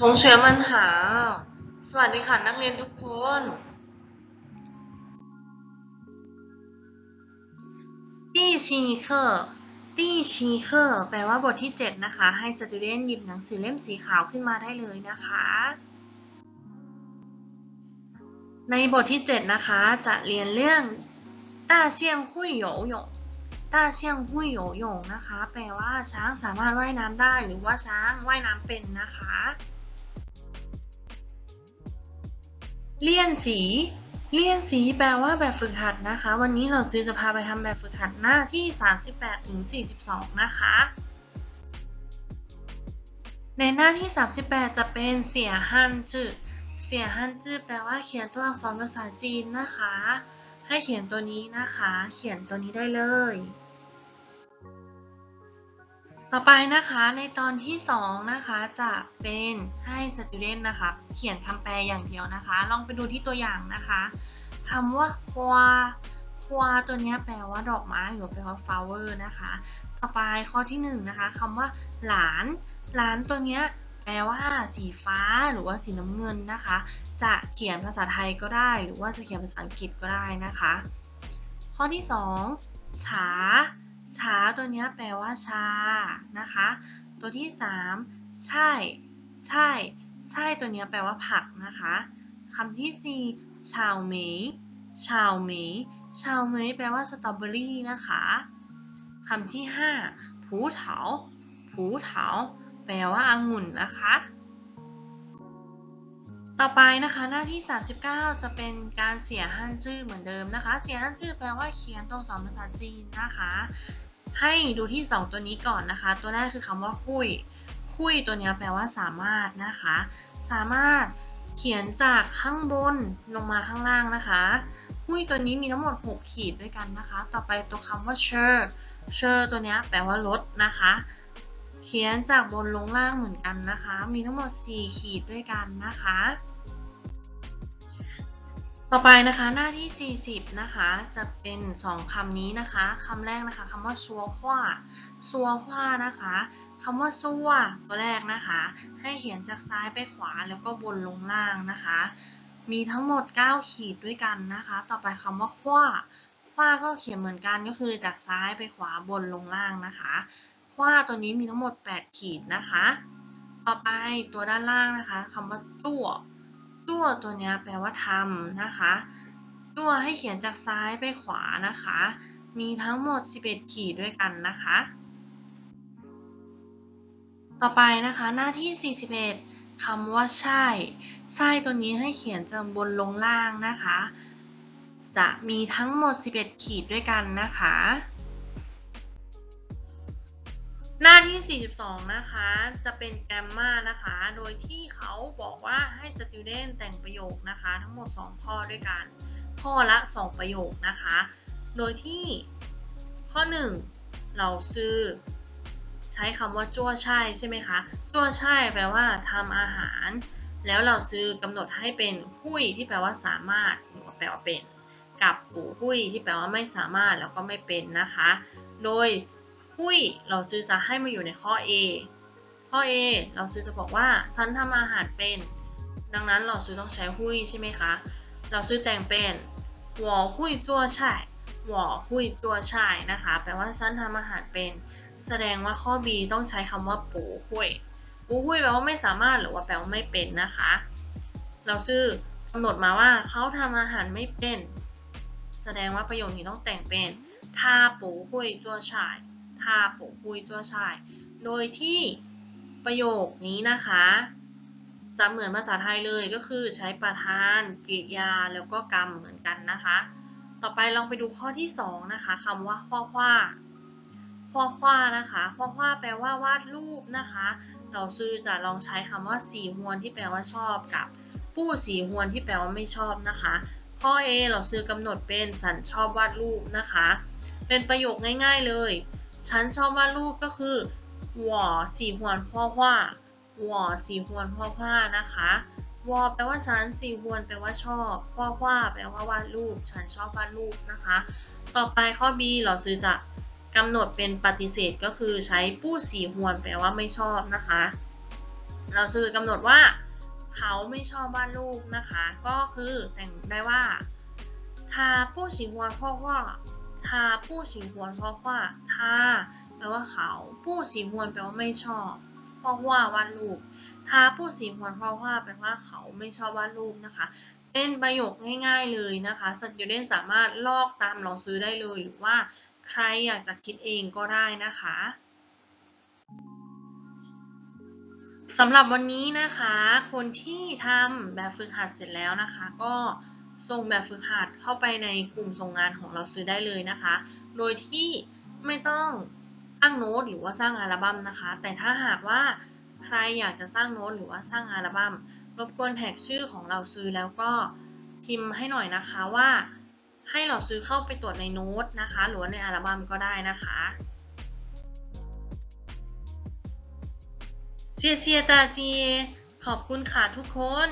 ทงเชื้อมันหา สวัสดีค่ะนักเรียนทุกคน ตี้ชีเคอร์ตี้ชีเคอร์แปลว่าบทที่ 7 นะคะ ให้สตูเดนหยิบหนังสือเล่มสีขาวขึ้นมาได้เลยนะคะ ในบทที่ 7 นะคะ จะเรียนเรื่องต้าเซียงหุ้ยโยหยงต้าเซียงหุ้ยโยหยงนะคะ แปลว่าช้างสามารถว่ายน้ำได้หรือว่าช้างว่ายน้ำเป็นนะคะ เลี่ยนสี เลี่ยนสีแปลว่าแบบฝึกหัดนะคะ วันนี้เราซื้อจะพาไปทำแบบฝึกหัดหน้าที่ 38ถึง42 นะคะ ในหน้าที่ 38 จะเป็นเสียฮันจือเสียฮันจือแปลว่าเขียนตัวอักษรภาษาจีนนะคะ ให้เขียนตัวนี้นะคะ เขียนตัวนี้ได้เลย ต่อไปนะคะในตอนที่ 2 นะคะจะเป็นให้ student นะคะ เขียนคำแปลอย่างเดียวนะคะ ลองไปดูที่ตัวอย่างนะคะคำว่าควาควาตัวนี้แปลว่าดอกไม้หรือแปลว่า flower นะคะ ต่อไปข้อที่1นงนะคะคำว่า หลาน หลานตัวนี้แปลว่า สีฟ้าหรือว่าสีน้ำเงินนะคะ จะเขียนภาษาไทยก็ได้ หรือว่าจะเขียนภาษาอังกฤษก็ได้นะคะ ข้อที่ 2 ฉา ฉาตัวนี้แปลว่าชานะคะ ตัวที่ 3 ใช่ ใช่ ใช่ตัวนี้แปลว่าผักนะคะคำที่ 4 ชาวเมยชาวเมยชาวเมยแปลว่าสตรอเบอรี่นะคะคำที่ 5 ผูเถา ผูเถา แปลว่าองุ่นนะคะ ต่อไปนะคะหน้าที่ 39 จะเป็นการเสียฮั่นจื้อเหมือนเดิมนะคะ เสียฮั่นจื้อแปลว่าเขียนตัวอักษรภาษาจีนนะคะ ให้ดูที่ 2 ตัวนี้ก่อนนะคะ ตัวแรกคือคำว่าคุย คุยตัวนี้แปลว่าสามารถนะคะ สามารถเขียนจากข้างบนลงมาข้างล่างนะคะคุยตัวนี้มีทั้งหมด 6 ขีดด้วยกันนะคะ ต่อไปตัวคำว่าเชอร์เชอร์ตัวนี้แปลว่าลดนะคะ เขียนจากบนลงล่างเหมือนกันนะคะ มีทั้งหมด 4 ขีดด้วยกันนะคะ ต่อไปนะคะหน้าที่ 40 นะคะจะเป็น 2คำนี้นะคะคำแรกนะคะคำว่าซัวขว้าซัวขว้านะคะคำว่าซัวตัวแรกนะคะ ให้เขียนจากซ้ายไปขวาแล้วก็บนลงล่างนะคะ มีทั้งหมด 9 ขีดด้วยกันนะคะ ต่อไปคำว่าขว้าขว้าก็เขียนเหมือนกันก็คือจากซ้ายไปขวาบนลงล่างนะคะขว้าตัวนี้มีทั้งหมด 8 ขีดนะคะ ต่อไปตัวด้านล่างนะคะคำว่าตัว ตัวตัวนี้แปลว่าทำนะคะตัวให้เขียนจากซ้ายไปขวานะคะ มีทั้งหมด 11 ขีดด้วยกันนะคะ ต่อไปนะคะหน้าที่ 41คำว่าใช่ใช่ตัวนี้ให้เขียนจากบนลงล่างนะคะ จะมีทั้งหมด 11 ขีดด้วยกันนะคะ หน้าที่ 42 นะคะ จะเป็นแกรมมานะคะ โดยที่เขาบอกว่าให้ student แต่งประโยคนะคะ ทั้งหมด 2 ข้อด้วยกัน ข้อละ 2 ประโยคนะคะ โดยที่ข้อ 1 เราซื้อ ใช้คำว่าจั่วใช่ใช่ไหมคะจั่วใช่แปลว่าทำอาหาร แล้วเราซื้อกำหนดให้เป็นหุ้ยที่แปลว่าสามารถหรือแปลว่าเป็น กับปูหุ้ยที่แปลว่าไม่สามารถแล้วก็ไม่เป็นนะคะ โดย หุ้ยเราซื้อจะให้มาอยู่ในข้อ A ข้อ A เราซื้อจะบอกว่าฉันทำอาหารเป็น ดังนั้นเราซื้อต้องใช้หุ้ยใช่ไหมคะ เราซื้อแต่งเป็น我会做菜我会做菜นะคะ แปลว่าฉันทำอาหารเป็น แสดงว่าข้อ B ต้องใช้คำว่าปูหุ้ยปูหุ้ยแปลว่าไม่สามารถหรือว่าแปลว่าไม่เป็นนะคะ เราซื้อกำหนดมาว่าเขาทำอาหารไม่เป็น แสดงว่าประโยคนี้ต้องแต่งเป็น他不会做菜 ถ้าผงปุยตัวชาย โดยที่ประโยคนี้นะคะจะเหมือนภาษาไทยเลยก็คือใช้ประธานกริยาแล้วก็กรรมเหมือนกันนะคะ ต่อไปลองไปดูข้อที่2นะคะคำว่าข้อคว้าข้อคว้านะคะข้อคว้าแปลว่าวาดรูปนะคะ เราซื้อจะลองใช้คำว่าสีหวนที่แปลว่าชอบกับผู้สีหวนที่แปลว่าไม่ชอบนะคะ ข้อ A เราซื้อกำหนดเป็นสันชอบวาดรูปนะคะ เป็นประโยคง่าย ๆเลย ฉันชอบวาดรูปก็คือ我喜欢画画我喜欢画画นะคะวอแปลว่าฉันสีหวนแปลว่าชอบ画画แปลว่าวาดรูป ฉันชอบวาดรูปนะคะ ต่อไปข้อ B เราซื้อจะกำหนดเป็นปฏิเสธก็คือใช้ผู้สีหวนแปลว่าไม่ชอบนะคะ เราซื้อกำหนดว่า เขาไม่ชอบวาดรูปนะคะ ก็คือแต่งได้ว่า他不喜欢画画 ทาผู้สีหวเพราะว่าทาแปลว่าเขาผู้สีหวนแปลว่าไม่ชอบ เพราะว่าวาดรูปทาผู้สีหวนเพราะว่าแปลว่าเขาไม่ชอบวาดรูปนะคะ เป็นประโยคง่าย ๆเลยนะคะสติวเดนสามารถลอกตามลอาซื้อได้เลยหรือว่าใครอยากจะคิดเองก็ได้นะคะสำหรับวันนี้นะคะ คนที่ทำแบบฝึกหัดเสร็จแล้วนะคะ ก็ ส่งแบบฝึกหัดเข้าไปในกลุ่มส่งงานของเราซื้อได้เลยนะคะ โดยที่ไม่ต้องสร้างโน้ตหรือว่าสร้างอัลบั้มนะคะ แต่ถ้าหากว่าใครอยากจะสร้างโน้ตหรือว่าสร้างอัลบัม้มรบกวนแท็กชื่อของเราซื้อแล้วก็พิมพ์ให้หน่อยนะคะว่า ให้เราซื้อเข้าไปตรวจในโน้ตนะคะ หรือในอัลบั้มก็ได้นะคะเสียเสียตาจีขอบคุณค่ะทุกคน